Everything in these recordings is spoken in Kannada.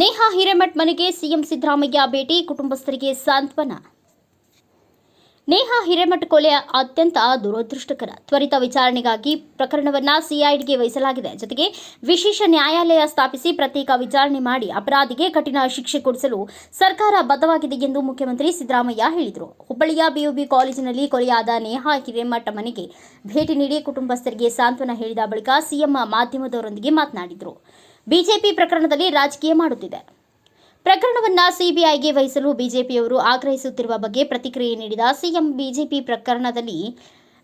ನೇಹಾ ಹಿರೇಮಠ್ ಮನೆಗೆ ಸಿಎಂ ಸಿದ್ದರಾಮಯ್ಯ ಭೇಟಿ ಕುಟುಂಬಸ್ಥರಿಗೆ ಸಾಂತ್ವನ. ನೇಹಾ ಹಿರೇಮಠ ಕೊಲೆ ಅತ್ಯಂತ ದುರದೃಷ್ಟಕರ ತ್ವರಿತ ವಿಚಾರಣೆಗಾಗಿ ಪ್ರಕರಣವನ್ನ ಸಿಐಡಿಗೆ ವಹಿಸಲಾಗಿದೆ. ಜೊತೆಗೆ ವಿಶೇಷ ನ್ಯಾಯಾಲಯ ಸ್ಥಾಪಿಸಿ ಪ್ರತ್ಯೇಕ ವಿಚಾರಣೆ ಮಾಡಿ ಅಪರಾಧಿಗೆ ಕಠಿಣ ಶಿಕ್ಷೆ ಕೊಡಿಸಲು ಸರ್ಕಾರ ಬದ್ಧವಾಗಿದೆ ಎಂದು ಮುಖ್ಯಮಂತ್ರಿ ಸಿದ್ದರಾಮಯ್ಯ ಹೇಳಿದರು. ಹುಬ್ಬಳ್ಳಿಯ ಬಿಯುಬಿ ಕಾಲೇಜಿನಲ್ಲಿ ಕೊಲೆಯಾದ ನೇಹಾ ಹಿರೇಮಠ ಮನೆಗೆ ಭೇಟಿ ನೀಡಿ ಕುಟುಂಬಸ್ಥರಿಗೆ ಸಾಂತ್ವನ ಹೇಳಿದ ಬಳಿಕ ಸಿಎಂ ಮಾಧ್ಯಮದವರೊಂದಿಗೆ ಮಾತನಾಡಿದರು. ಬಿಜೆಪಿ ಪ್ರಕರಣದಲ್ಲಿ ರಾಜಕೀಯ ಮಾಡುತ್ತಿದೆ. ಪ್ರಕರಣವನ್ನ ಸಿಬಿಐಗೆ ವಹಿಸಲು ಬಿಜೆಪಿಯವರು ಆಗ್ರಹಿಸುತ್ತಿರುವ ಬಗ್ಗೆ ಪ್ರತಿಕ್ರಿಯೆ ನೀಡಿದ ಸಿಎಂ ಬಿಜೆಪಿ ಪ್ರಕರಣದಲ್ಲಿ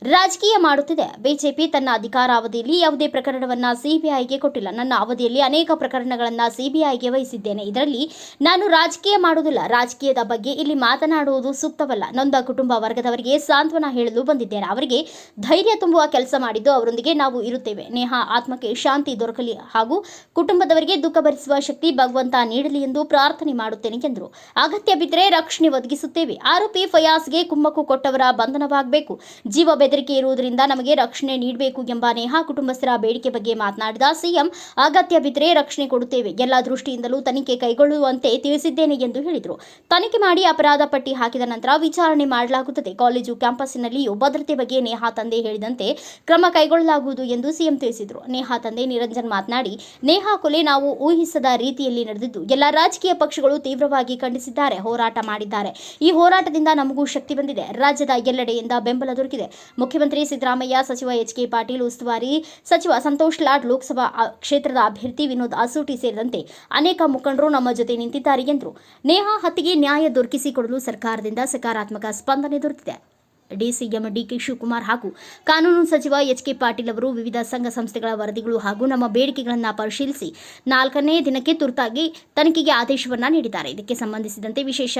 ರಾಜಕೀಯ ಮಾಡುತ್ತಿದೆ. ಬಿಜೆಪಿ ತನ್ನ ಅಧಿಕಾರಾವಧಿಯಲ್ಲಿ ಯಾವುದೇ ಪ್ರಕರಣವನ್ನ ಸಿಬಿಐಗೆ ಕೊಟ್ಟಿಲ್ಲ. ನನ್ನ ಅವಧಿಯಲ್ಲಿ ಅನೇಕ ಪ್ರಕರಣಗಳನ್ನು ಸಿಬಿಐಗೆ ವಹಿಸಿದ್ದೇನೆ. ಇದರಲ್ಲಿ ನಾನು ರಾಜಕೀಯ ಮಾಡುವುದಿಲ್ಲ. ರಾಜಕೀಯದ ಬಗ್ಗೆ ಇಲ್ಲಿ ಮಾತನಾಡುವುದು ಸೂಕ್ತವಲ್ಲ. ನೊಂದ ಕುಟುಂಬ ವರ್ಗದವರಿಗೆ ಸಾಂತ್ವನ ಹೇಳಲು ಬಂದಿದ್ದೇನೆ. ಅವರಿಗೆ ಧೈರ್ಯ ತುಂಬುವ ಕೆಲಸ ಮಾಡಿದ್ದು ಅವರೊಂದಿಗೆ ನಾವು ಇರುತ್ತೇವೆ. ನೇಹಾ, ಆತ್ಮಕ್ಕೆ ಶಾಂತಿ ದೊರಕಲಿ ಹಾಗೂ ಕುಟುಂಬದವರಿಗೆ ದುಃಖ ಭರಿಸುವ ಶಕ್ತಿ ಭಗವಂತ ನೀಡಲಿ ಎಂದು ಪ್ರಾರ್ಥನೆ ಮಾಡುತ್ತೇನೆ ಎಂದರು. ಅಗತ್ಯ ಬಿದ್ದರೆ ರಕ್ಷಣೆ ಒದಗಿಸುತ್ತೇವೆ. ಆರೋಪಿ ಫಯಾಸ್ಗೆ ಕುಮ್ಮಕ್ಕು ಕೊಟ್ಟವರ ಬಂಧನವಾಗಬೇಕು. ಜೀವ ಬೆದರಿಕೆ ಇರುವುದರಿಂದ ನಮಗೆ ರಕ್ಷಣೆ ನೀಡಬೇಕು ಎಂಬ ನೇಹಾ ಕುಟುಂಬಸ್ಥರ ಬೇಡಿಕೆ ಬಗ್ಗೆ ಮಾತನಾಡಿದ ಸಿಎಂ, ಅಗತ್ಯ ಬಿದ್ದರೆ ರಕ್ಷಣೆ ಕೊಡುತ್ತೇವೆ. ಎಲ್ಲ ದೃಷ್ಟಿಯಿಂದಲೂ ತನಿಖೆ ಕೈಗೊಳ್ಳುವಂತೆ ತಿಳಿಸಿದ್ದೇನೆ ಎಂದು ಹೇಳಿದರು. ತನಿಖೆ ಮಾಡಿ ಅಪರಾಧ ಪಟ್ಟಿ ಹಾಕಿದ ನಂತರ ವಿಚಾರಣೆ ಮಾಡಲಾಗುತ್ತದೆ. ಕಾಲೇಜು ಕ್ಯಾಂಪಸ್ಸಿನಲ್ಲಿಯೂ ಭದ್ರತೆ ಬಗ್ಗೆ ನೇಹಾ ತಂದೆ ಹೇಳಿದಂತೆ ಕ್ರಮ ಕೈಗೊಳ್ಳಲಾಗುವುದು ಎಂದು ಸಿಎಂ ತಿಳಿಸಿದರು. ನೇಹಾ ತಂದೆ ನಿರಂಜನ್ ಮಾತನಾಡಿ, ನೇಹಾ ಕೊಲೆ ನಾವು ಊಹಿಸದ ರೀತಿಯಲ್ಲಿ ನಡೆದಿದ್ದು, ಎಲ್ಲ ರಾಜಕೀಯ ಪಕ್ಷಗಳು ತೀವ್ರವಾಗಿ ಖಂಡಿಸಿದ್ದಾರೆ, ಹೋರಾಟ ಮಾಡಿದ್ದಾರೆ. ಈ ಹೋರಾಟದಿಂದ ನಮಗೂ ಶಕ್ತಿ ಬಂದಿದೆ. ರಾಜ್ಯದ ಎಲ್ಲೆಡೆಯಿಂದ ಬೆಂಬಲ ದೊರಕಿದೆ. ಮುಖ್ಯಮಂತ್ರಿ ಸಿದ್ದರಾಮಯ್ಯ, ಸಚಿವ ಎಚ್ ಕೆ ಪಾಟೀಲ್, ಉಸ್ತುವಾರಿ ಸಚಿವ ಸಂತೋಷ್ ಲಾಡ್, ಲೋಕಸಭಾ ಕ್ಷೇತ್ರದ ಅಭ್ಯರ್ಥಿ ವಿನೋದ್ ಅಸೂಟಿ ಸೇರಿದಂತೆ ಅನೇಕ ಮುಖಂಡರು ನಮ್ಮ ಜೊತೆ ನಿಂತಿದ್ದಾರೆ ಎಂದರು. ನೇಹಾ ಹತ್ಯೆಗೆ ನ್ಯಾಯ ದೊರಕಿಸಿಕೊಡಲು ಸರ್ಕಾರದಿಂದ ಸಕಾರಾತ್ಮಕ ಸ್ಪಂದನೆ ದೊರೆತಿದೆ. ಡಿಸಿಎಂ ಡಿಕೆ ಶಿವಕುಮಾರ್ ಹಾಗೂ ಕಾನೂನು ಸಚಿವ ಎಚ್ ಕೆ ಪಾಟೀಲ್ ಅವರು ವಿವಿಧ ಸಂಘ ಸಂಸ್ಥೆಗಳ ವರದಿಗಳು ಹಾಗೂ ನಮ್ಮ ಬೇಡಿಕೆಗಳನ್ನು ಪರಿಶೀಲಿಸಿ ನಾಲ್ಕನೇ ದಿನಕ್ಕೆ ತುರ್ತಾಗಿ ತನಿಖೆಗೆ ಆದೇಶವನ್ನು ನೀಡಿದ್ದಾರೆ. ಇದಕ್ಕೆ ಸಂಬಂಧಿಸಿದಂತೆ ವಿಶೇಷ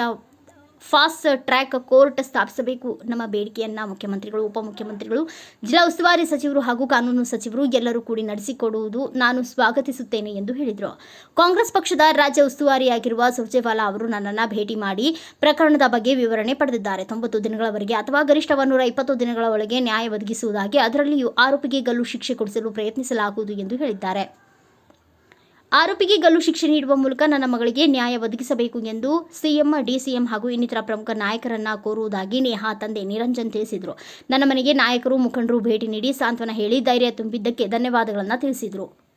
ಫಾಸ್ಟ್ ಟ್ರ್ಯಾಕ್ ಕೋರ್ಟ್ ಸ್ಥಾಪಿಸಬೇಕು. ನಮ್ಮ ಬೇಡಿಕೆಯನ್ನ ಮುಖ್ಯಮಂತ್ರಿಗಳು, ಉಪಮುಖ್ಯಮಂತ್ರಿಗಳು, ಜಿಲ್ಲಾ ಉಸ್ತುವಾರಿ ಸಚಿವರು ಹಾಗೂ ಕಾನೂನು ಸಚಿವರು ಎಲ್ಲರೂ ಕೂಡಿ ನಡೆಸಿಕೊಡುವುದು ನಾನು ಸ್ವಾಗತಿಸುತ್ತೇನೆ ಎಂದು ಹೇಳಿದರು. ಕಾಂಗ್ರೆಸ್ ಪಕ್ಷದ ರಾಜ್ಯ ಉಸ್ತುವಾರಿಯಾಗಿರುವ ಸುರ್ಜೇವಾಲಾ ಅವರು ನನ್ನನ್ನು ಭೇಟಿ ಮಾಡಿ ಪ್ರಕರಣದ ಬಗ್ಗೆ ವಿವರಣೆ ಪಡೆದಿದ್ದಾರೆ. ತೊಂಬತ್ತು ದಿನಗಳವರೆಗೆ ಅಥವಾ ಗರಿಷ್ಠ ನೂರ ಇಪ್ಪತ್ತು ದಿನಗಳ ಒಳಗೆ ನ್ಯಾಯ ಒದಗಿಸುವುದಾಗಿ ಅದರಲ್ಲಿಯೂ ಆರೋಪಿಗೆ ಗಲ್ಲು ಶಿಕ್ಷೆ ಕೊಡಿಸಲು ಪ್ರಯತ್ನಿಸಲಾಗುವುದು ಎಂದು ಹೇಳಿದ್ದಾರೆ. ಆರೋಪಿಗೆ ಗಲ್ಲು ಶಿಕ್ಷೆ ನೀಡುವ ಮೂಲಕ ನನ್ನ ಮಗಳಿಗೆ ನ್ಯಾಯ ಒದಗಿಸಬೇಕು ಎಂದು ಸಿಎಂ, ಡಿಸಿಎಂ ಹಾಗೂ ಇನ್ನಿತರ ಪ್ರಮುಖ ನಾಯಕರನ್ನ ಕೋರುವುದಾಗಿ ನೇಹಾ ತಂದೆ ನಿರಂಜನ್ ತಿಳಿಸಿದರು. ನನ್ನ ಮನೆಗೆ ನಾಯಕರು ಮುಖಂಡರು ಭೇಟಿ ನೀಡಿ ಸಾಂತ್ವನ ಹೇಳಿ ಧೈರ್ಯ ತುಂಬಿದ್ದಕ್ಕೆ ಧನ್ಯವಾದಗಳನ್ನು ತಿಳಿಸಿದರು.